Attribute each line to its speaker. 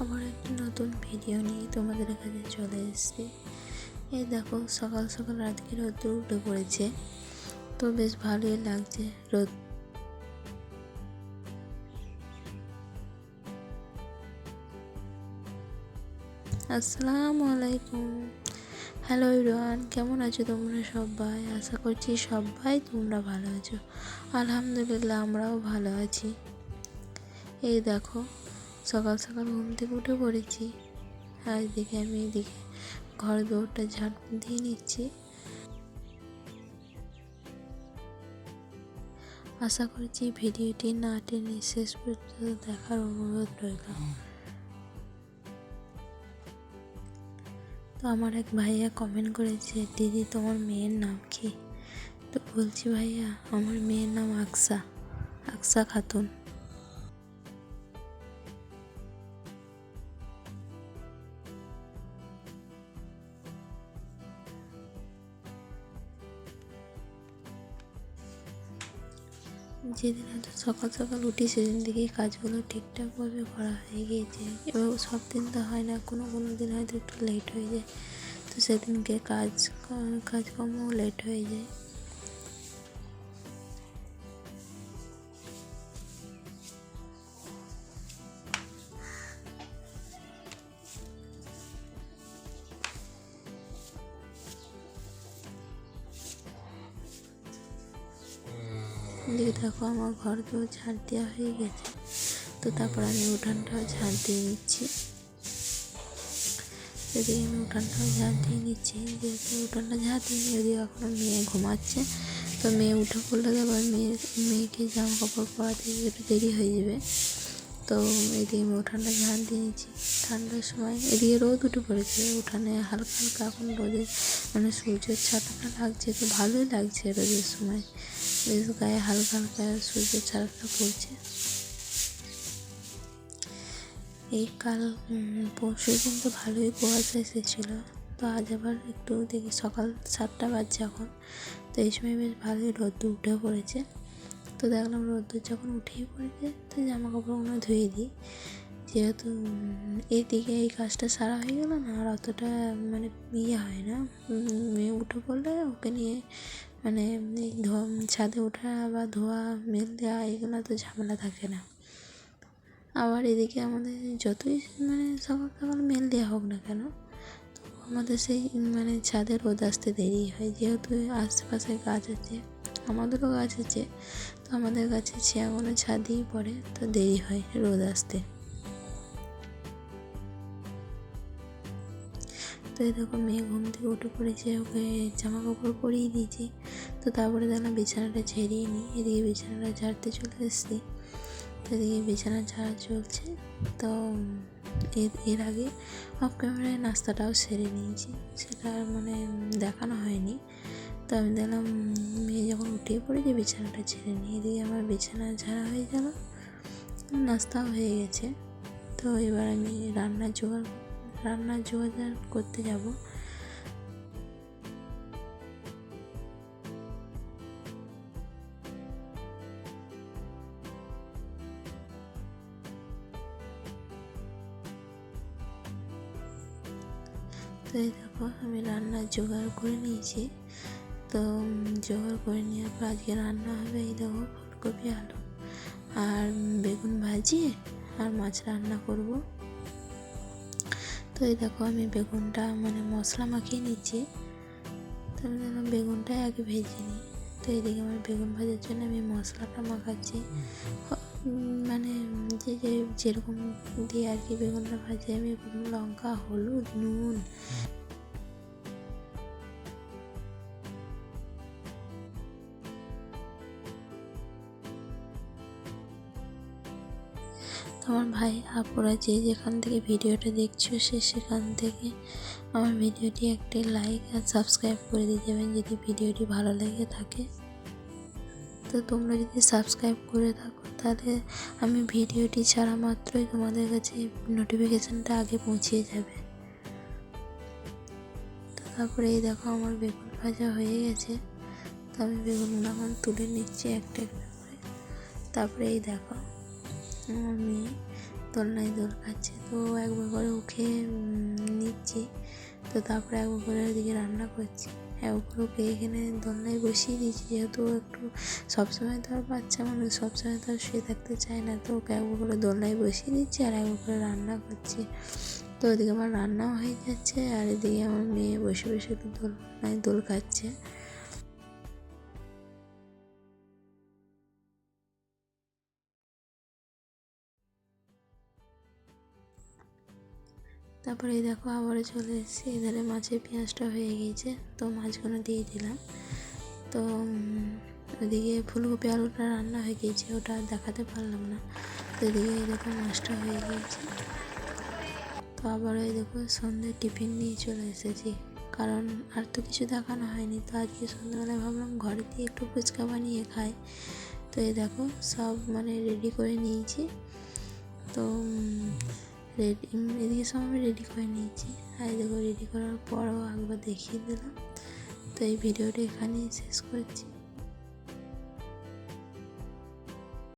Speaker 1: আবার একটি নতুন ভিডিও নিয়ে তোমাদের কাছে চলে এসেছি। এই দেখো, সকাল সকাল রাতকে রোদ উঠে পড়েছে। তো বেশ ভালোই লাগছে রোদ আসসালামু আলাইকুম। হ্যালো ইরোয়ান কেমন আছো তোমরা সবাই? আশা করছি সবাই তোমরা ভালো আছো। আলহামদুলিল্লাহ, আমরাও ভালো আছি। এই দেখো সকাল সকাল ঘুম থেকে উঠে পড়েছি। আর এদিকে আমি এদিকে ঘর দৌড়টা ঝাড় দিয়ে নিচ্ছি। আশা করছি ভিডিওটি না টেনে শেষ পর্যন্ত দেখার অনুরোধ রইল। তো আমার এক ভাইয়া কমেন্ট করেছে, দিদি, তোমার মেয়ের নাম কি? তো বলছি, ভাইয়া, আমার মেয়ের নাম আকসা। আকসা খাতুন। যেদিন হয়তো সকাল সকাল উঠি, সেদিন থেকেই কাজগুলো ঠিকঠাকভাবে করা হয়ে গিয়েছে। এবার সব দিন তো হয় না, কোনো কোনো দিন হয়তো একটু লেট হয়ে যায়। তো সেদিনকে কাজ, কাজকর্মও লেট হয়ে যায়। দিকে দেখো আমার ঘর তো ঝাড় দেওয়া হয়ে গেছে। তো তারপর আমি উঠানটাও ঝাড় দিয়ে নিচ্ছি। যদি আমি উঠানটাও ঝাড় দিয়ে নিচ্ছি, যেহেতু উঠানটা ঝাড় দিয়ে ওদিকে এখনও মেয়ে ঘুমাচ্ছে, তো মেয়ে উঠে পড়লে আবার মেয়ে, মেয়েকে জামা কাপড় পরাতে একটু দেরি হয়ে যাবে। তো এদিকে আমি উঠানটা ঝাড় দিয়ে নিচ্ছি। ঠান্ডার সময় এদিকে রোদ উঠে পড়েছে, উঠানে হালকা হালকা এখন রোদে মানে সূর্যের ছাটাটা লাগছে, তো ভালোই লাগছে রোদের সময়। বেশ গায়ে হালকা হালকা সূর্যের ছাটাটা পড়ছে। এই কাল পরশু দিন তো ভালোই কুয়াশা এসেছিল। তো আজ আবার একটু দেখি, সকাল সাতটা বাজছে এখন। তো এই সময় বেশ ভালোই রোদ্দুর উঠে পড়েছে। তো দেখলাম রোদ্দুর যখন উঠেই পড়েছে, তো জামা কাপড়গুলো ধুয়ে দিই। যেহেতু এদিকে এই কাজটা সারা হয়ে গেল না, আর অতটা মানে ইয়ে হয় না। মেয়ে উঠে পড়লে ওকে নিয়ে মানে এই ছাদে ওঠা বা ধোয়া, মেল দেওয়া এগুলো তো ঝামেলা থাকে না। আবার এদিকে আমাদের যতই মানে সকাল সকাল মেল দেওয়া হোক না কেন আমাদের সেই মানে ছাদে রোদ আসতে দেরি হয়। যেহেতু আশেপাশে গাছ আছে, আমাদেরও গাছ আছে, তো আমাদের গাছে ছেঁয়াগুলো ছাদেই পড়ে, তো দেরি হয় রোদ আসতে। তো দেখো মেয়ে ঘুম থেকে উঠে পড়েছে, ওকে জামা কাপড় পরিয়ে দিয়েছি। তো তারপরে দেখলাম বিছানাটা ঝেড়িয়ে নিই এদিকে বিছানাটা ঝাড়তে চলে এসেছি। তো এদিকে বিছানা ঝাড়া চলছে, তো এর এর আগে অফ ক্যামেরায় নাস্তাটাও সেরে নিয়েছি। সেটা মানে দেখানো হয়নি। তো আমি দেখলাম মেয়ে যখন উঠে পড়েছে, বিছানাটা ছেড়ে নিই এদিকে আমার বিছানা ঝাড়া হয়ে গেল, নাস্তাও হয়ে গেছে। তো এবার আমি রান্নার জোগাড় রান্নার জোগাড় করতে যাব। তো এই দেখো, আমি রান্নার জোগাড় করে নিয়েছি। তো জোগাড় করে নেওয়ার পর আজকে রান্না হবে এই দেখো, ফুলকপি, আলু আর বেগুন ভাজি আর মাছ রান্না করব। তো এই দেখো আমি বেগুনটা মানে মশলা মাখিয়ে নিচ্ছি। তো আমি যেন বেগুনটাই আগে ভেজে নিই। তো এদিকে আমার বেগুন ভাজার জন্য আমি মশলাটা মাখাচ্ছি। মানে যে যে যেরকম দিয়ে আর কি বেগুনটা ভাজি, আমি লঙ্কা, হলুদ, নুন আমার ভাই, আপুরা যে যেখান থেকে ভিডিওটা দেখছ সে সেখান থেকে আমার ভিডিওটি একটি লাইক আর সাবস্ক্রাইব করে দিয়ে যাবেন যদি ভিডিওটি ভালো লেগে থাকে। তো তোমরা যদি সাবস্ক্রাইব করে থাকো, তাহলে আমি ভিডিওটি ছাড়া মাত্রই তোমাদের কাছে নোটিফিকেশানটা আগে পৌঁছিয়ে যাবে। তো তারপরে এই দেখো আমার বেগুন ভাজা হয়ে গেছে। তো আমি বেগুনগুলো এখন তুলে নিচ্ছি একটা একটা করে। তারপরে এই দেখো আমার মেয়ে দোলনায় দোল খাচ্ছে। তো একবার করে উম, নিচ্ছি। তো তারপরে একবার করে ওদিকে রান্না করছি। একবার করে ওকে এখানে দোলনায় বসিয়ে দিয়েছি। যেহেতু একটু সবসময় তো আর বাচ্চা মানুষ সবসময় তো আর শুয়ে থাকতে চায় না। তো ওকে একবার করে দোলনায় বসিয়ে দিচ্ছি আর একবার করে রান্না করছি। তো ওদিকে আমার রান্নাও হয়ে যাচ্ছে আর এদিকে আমার মেয়ে বসে বসে দোলনায় দোল খাচ্ছে। তারপরে এই দেখো আবারও চলে এসেছি। এধারে মাছের পেঁয়াজটা হয়ে গিয়েছে, তো মাছগুলো দিয়ে দিলাম। তো ওদিকে ফুলকপি আলুটা রান্না হয়ে গিয়েছে, ওটা দেখাতে পারলাম না। তো এদিকে এই দেখো মাছটা হয়ে গিয়েছে। তো আবারও এই দেখো সন্ধ্যে টিফিন নিয়ে চলে এসেছি, কারণ আর তো কিছু দেখানো হয়নি। তো আজকে সন্ধ্যাবেলায় ভাবলাম ঘরে দিয়ে একটু ফুচকা বানিয়ে খাই। তো এই দেখো সব মানে রেডি করে নিয়েছি। তো রেডি, এদিকে সব আমি রেডি করে নিয়েছি। আর এদিকে রেডি করার পরও একবার দেখিয়ে দিলাম। তো এই ভিডিওটা এখানেই শেষ করছি।